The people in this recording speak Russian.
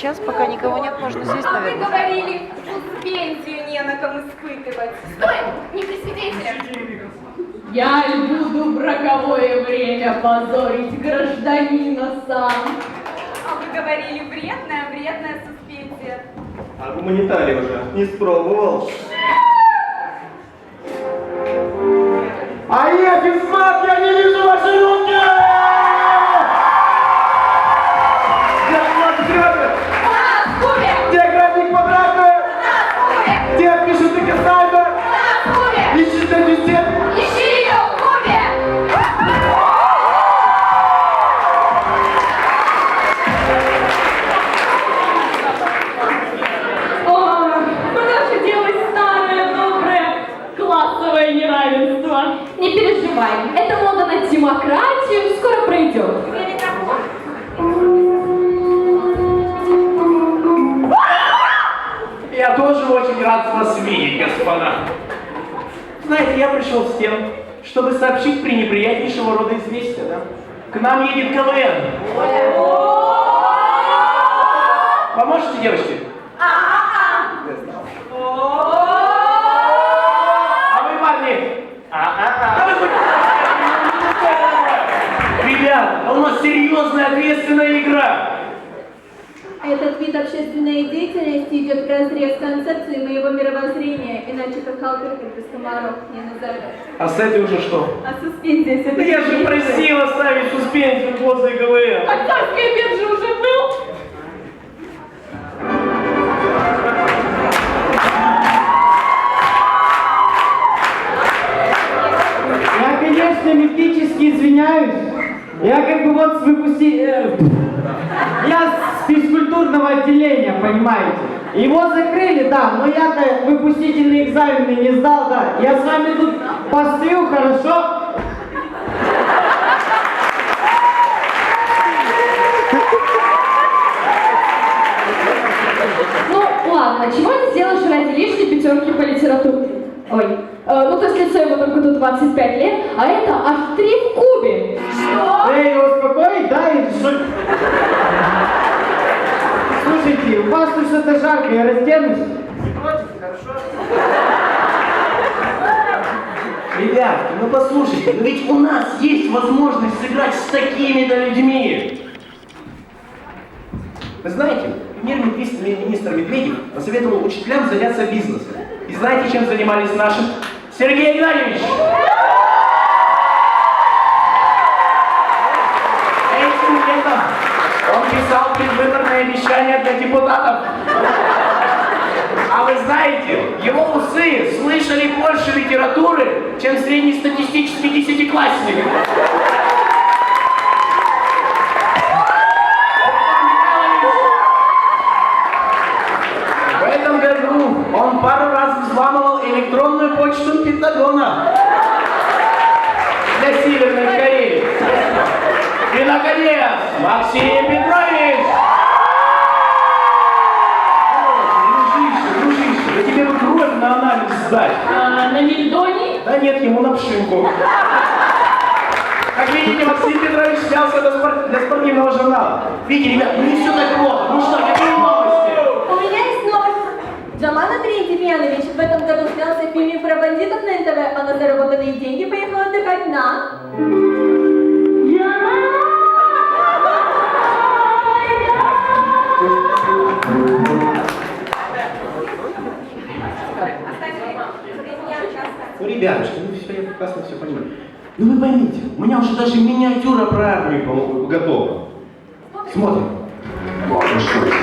сейчас, пока никого нет, можно сесть, А вы наверное. говорили, суспензию не на ком испытывать. Стой, не при свидетелях. Я буду в роковое время позорить гражданина сам. А вы говорили, вредная, вредная суспензия. А гуманитарий уже не спробовал. Демократию скоро пройдет. Я тоже очень рад вас видеть, господа. Знаете, я пришел с тем, чтобы сообщить пренеприятнейшего рода известия, да? К нам едет КВН. Поможете, девочки? А вы, парни? А вы хоть- Ребят, а у нас серьезная ответственная игра. Этот вид общественной деятельности идет вразрез с концепцией моего мировоззрения, иначе как как без комаров не назовешь. А с этой уже что? А суспензия Да все-таки я же просил оставить суспензию после КВН. А царский обед же уже был. Я, конечно, мифически извиняюсь. Я как бы вот с выпусти... э, Я с физкультурного отделения, понимаете. Его закрыли, да, но я-то выпустительные экзамены не сдал, да. Я с вами тут постою, хорошо? Ну, ладно, чего не сделаешь ради лишней пятерки по литературе? Ой, э, ну то есть лицо его только тут 25 лет, а это аж три в кубе. Эй, успокоить, да? и что- Слушайте, у вас тут что-то жарко, я разденусь. Ребятки, ну послушайте, но ведь у нас есть возможность сыграть с такими-то людьми. Вы знаете, премьер-министр министр Медведев посоветовал учителям заняться бизнесом. И знаете, чем занимались наши? Сергей Игнатьевич! Летом он писал предвыборные обещания для депутатов. А вы знаете, его усы слышали больше литературы, чем среднестатистический десятиклассник. В этом году он пару раз взламывал электронную почту Пентагона для Северной Кореи. И, наконец, Максим Петрович! Дружище, дружище, да тебе бы кровь на анализ сдать. А, на Мельдоне? Да нет, ему на пшинку. Как видите, Максим Петрович снялся для, спор- для спортивного журнала. Видите, ребят, ну не все так плохо. Ну что, какие новости? У меня есть новость. Джаман Андрей Демьянович в этом году снялся в фильме про бандитов на НТВ, а на заработанные деньги поехал отдыхать на... Ну, ребятушки, ну все, я прекрасно все понимаю. Ну вы поймите, у меня уже даже миниатюра про армию готова. Смотрим. Что.